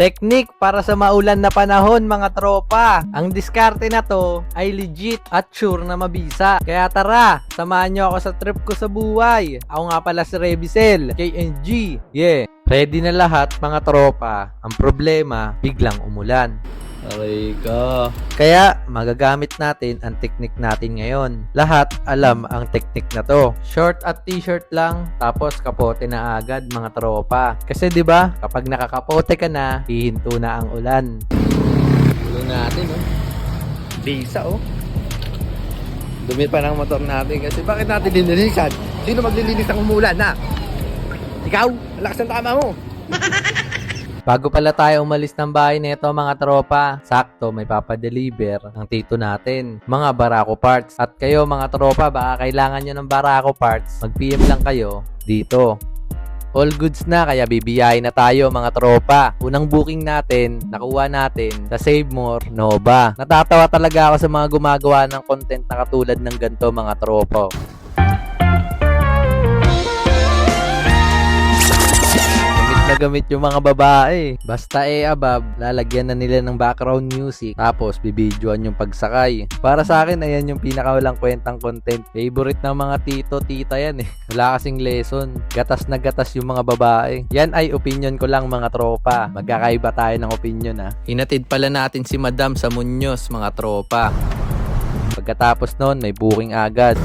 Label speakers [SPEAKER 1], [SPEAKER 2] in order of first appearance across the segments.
[SPEAKER 1] Technique para sa maulan na panahon mga tropa. Ang diskarte na to ay legit at sure na mabisa. Kaya tara, samahan nyo ako sa trip ko sa buhay. Ako nga pala si Revisel, KNG. Yeah, ready na lahat mga tropa. Ang problema, biglang umulan. Aray ka. Kaya magagamit natin ang technique natin ngayon. Lahat alam ang technique na to. Short at t-shirt lang tapos kapote na agad mga tropa. Kasi 'di ba, kapag nakakapote ka na, hihinto na ang ulan. Ulo natin oh. Bisa oh. Dumi pa ng motor natin kasi bakit natin linilisan? Sino maglilinis ng umulan na? Ikaw, malakas ang tama mo. Bago pala tayo umalis ng bahay nito mga tropa, sakto may papadeliver ang tito natin, mga Barako parts. At kayo mga tropa, baka kailangan nyo ng Barako parts, mag-PM lang kayo dito. All goods na kaya bibiyahin na tayo mga tropa. Unang booking natin, nakuha natin sa Save More Nova. Natatawa talaga ako sa mga gumagawa ng content na katulad ng ganito mga tropa. Gamit na gamit yung mga babae. Basta eh abab, lalagyan na nila ng background music. Tapos bibidyoan yung pagsakay. Para sa akin, ayan yung pinakawalang kwentang content. Favorite ng mga tito, tita yan eh. Wala kasing lesson. Gatas na gatas yung mga babae. Yan ay opinion ko lang mga tropa. Magkakaiba tayo ng opinion ha. Hinatid pala natin si Madam sa Munyos mga tropa. Pagkatapos nun, may booking agad.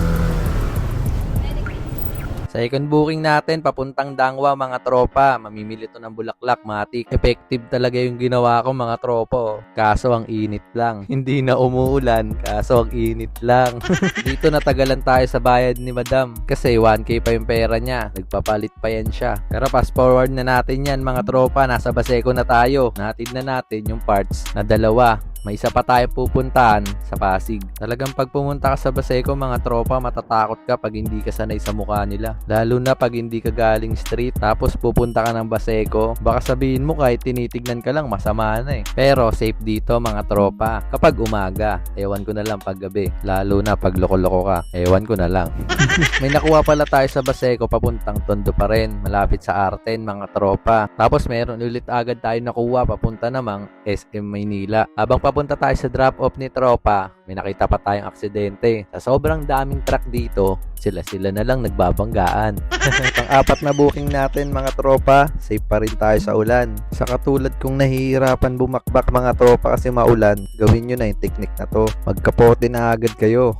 [SPEAKER 1] Second booking natin, papuntang Dangwa mga tropa. Mamimili to ng bulaklak, matik. Effective talaga yung ginawa ko mga tropa. oh. Kaso ang init lang. Hindi na umuulan, kaso ang init lang. Dito natagalan tayo sa bayad ni madam. Kasi 1k pa yung pera niya. Nagpapalit pa yan siya. Pero fast forward na natin yan mga tropa. Nasa Baseco na tayo. Natid na natin yung parts na dalawa. May isa pa tayo pupuntahan sa Pasig. Talagang pag pumunta ka sa Baseco mga tropa, matatakot ka pag hindi ka sanay sa mukha nila. Lalo na pag hindi ka galing street, tapos pupunta ka ng Baseco, baka sabihin mo kahit tinitignan ka lang, masama na eh. Pero safe dito mga tropa. Kapag umaga, ewan ko na lang pag gabi. Lalo na pag loko-loko ka, ewan ko na lang. May nakuha pala tayo sa Baseco papuntang Tondo pa rin, malapit sa Arten mga tropa. Tapos meron ulit agad tayo nakuha papunta namang SM Maynila. Habang papunta tayo sa drop-off ni tropa, may nakita pa tayong aksidente. Sa sobrang daming truck dito, sila-sila na lang nagbabanggaan. Pang-apat na booking natin mga tropa, safe pa rin tayo sa ulan. Sa katulad kong nahihirapan bumakbak mga tropa kasi maulan, gawin nyo na yung technique na to. Magkapote na agad kayo.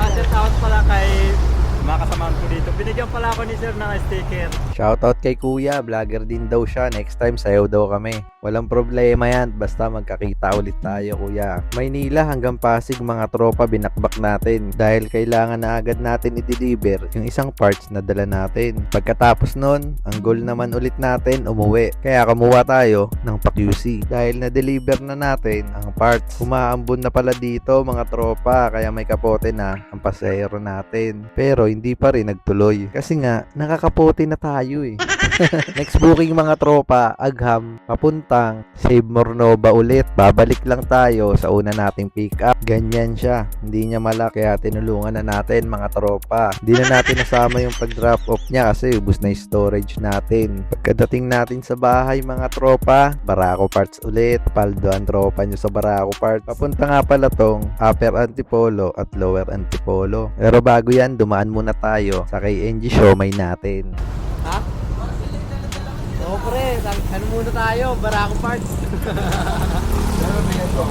[SPEAKER 2] Ah, shout out pala kay mga kasamahan ko dito. Binigyan pala ako ni sir ng sticker.
[SPEAKER 1] Shoutout kay kuya, vlogger din daw siya. Next time sayaw daw kami. Walang problema yan, basta magkakita ulit tayo kuya. Maynila hanggang Pasig mga tropa binakbak natin dahil kailangan na agad natin i-deliver yung isang parts na dala natin. Pagkatapos nun, ang goal naman ulit natin umuwi. Kaya kumuha tayo ng pa-QC dahil na-deliver na natin ang parts. Umaambon na pala dito mga tropa kaya may kapote na ang pasahero natin. Pero hindi pa rin nagtuloy. Kasi nga, nakakapote na tayo eh. Next booking mga tropa, Agham, papuntang Save Mornova ulit. Babalik lang tayo sa una nating pick up. Ganyan siya. Hindi niya malaki kaya tinulungan na natin mga tropa. Hindi na natin nasama yung pag-drop off niya kasi ubus na yung storage natin. Pagkadating natin sa bahay mga tropa, Barako parts ulit. Paldo ang tropa nyo sa Barako parts. Papunta nga pala tong upper antipolo at lower antipolo. Pero bago yan, dumaan muna tayo sa KNG Showmay natin. Oo pre, ano muna tayo? Barako parts.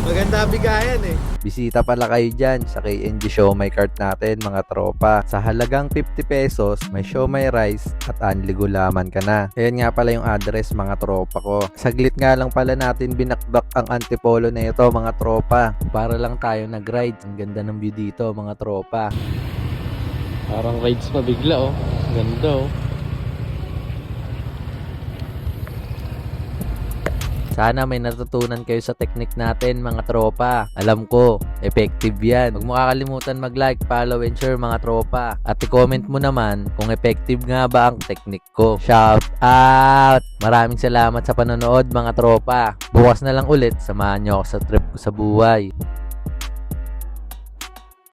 [SPEAKER 1] Maganda bigayan eh. Bisita pala kayo dyan sa KNG Show My Cart natin mga tropa. Sa halagang 50 pesos, may show my rice at anli gulaman ka na. Ayan nga pala yung address mga tropa ko. Saglit nga lang pala natin binakbak ang antipolo na ito mga tropa. Para lang tayo nag-ride. Ang ganda ng view dito mga tropa.
[SPEAKER 2] Parang rides pa bigla oh. Ganda oh.
[SPEAKER 1] Sana may natutunan kayo sa technique natin mga tropa. Alam ko, effective yan. Huwag mo kakalimutan mag-like, follow, and share mga tropa. At i-comment mo naman kung effective nga ba ang technique ko. Shout out! Maraming salamat sa panonood mga tropa. Bukas na lang ulit, samahan nyo ako sa trip ko sa buhay.